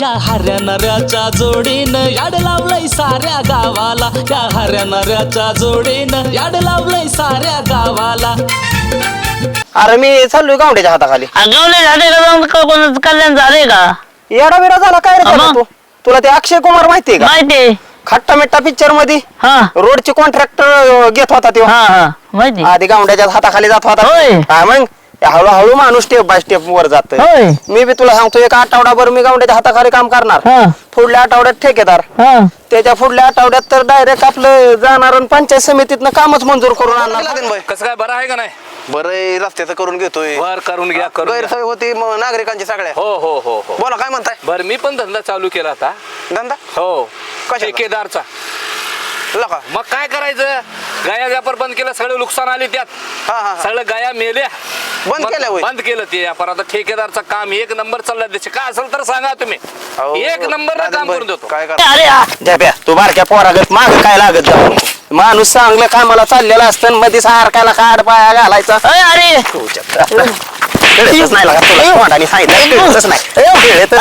या हऱ्या नऱ्याच्या जोडीनं याड लावलंय साऱ्या गावाला. या हऱ्या नऱ्याच्या जोडीनं याड लावलंय साऱ्या गावाला. अरे मी चाललोय गावड्याच्या हाताखाली. झाले का जाऊन का कोणाचं कल्याण झाले का? येडा बिडा झाला काय रे हा त्याला? तू? तुला ते अक्षय कुमार माहितीये का? माहिती खट्टा मिट्टा पिक्चरमध्ये हा. रोडचे कॉन्ट्रॅक्टर घेत होता तो हा हा. माहिती आधी गावड्याच्या हाताखाली जात होता. होय. हा मग? हळूहळू माणूस स्टेप बाय स्टेप वर जात होय. मी बी तुला सांगतो एक आठवडाभर मी गावड्याच्या हाताखाली काम करणार. हा. पुढल्या आठवड्यात ठेकेदार. हा. त्याच्या पुढल्या आठवड्यात तर डायरेक्ट आपलं जाणार आणि पंचायत समितीतनं कामच मंजूर करून आणणार. कसं काय बरं आहे का नाही? बरं रस्त्याचं करून घेतोय. करून घ्या करून घ्या. गैरसोय होती म- नागरिकांची सगळ्या. हो हो हो हो. बोला काय म्हणताय? बर मी पण धंदा चालू केला होता धंदा? हो. कशाचा? ठेकेदारचा. लका मग काय करायचं? गाया व्यापार बंद केला सगळं नुकसान आले त्यात. हा हा हा. सगळं गाया मेल्या. बंद होय? बंद केलं ते व्यापार आता ठेकेदारचं काम एक नंबर चालला त्याचे काय असेल तर सांगा तुम्ही. एक नंबर काम करून देतो. काय करा? अरे. झ्याप्या तू बारक्या पोरागत माग काय लागत जाऊ. माणूस चांगलं कामाला चाललेला असतं मध्ये सारखाला काढ पाया घालायचा. अरे! अरे कळतच नाही लागा तुला. तोंडाने सांगितलं कळतच नाही. कळत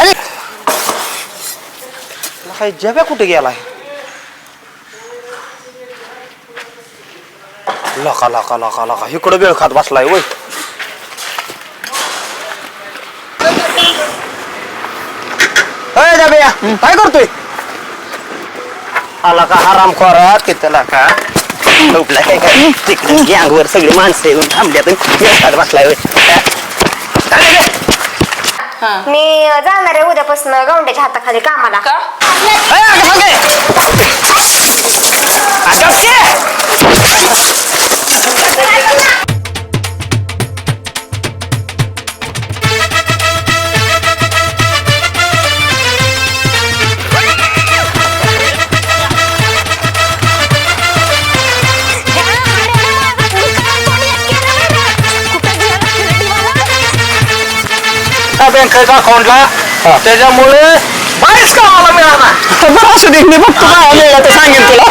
काय जब्या कुठे गेलाय? लका लका लका लका. इकडं वेळ खात बसलाय वय. अय जब्या काय करतोय? आला का आराम खोरा तिथं लका झोपला काय काय तिकडे गँगवर सगळी माणसं येऊन थांबल्यात बसलाय रे. मी जाणार आहे उद्यापासून गौंड्याच्या हाताखाली कामाला. अय, अगं, मागे. अगं, बँकेचा अकाउंटला त्याच्यामुळे बरेच कामाला मिळाला. तर बरं असू दे मी बघतो काय मिळालं तर सांगेन तुला.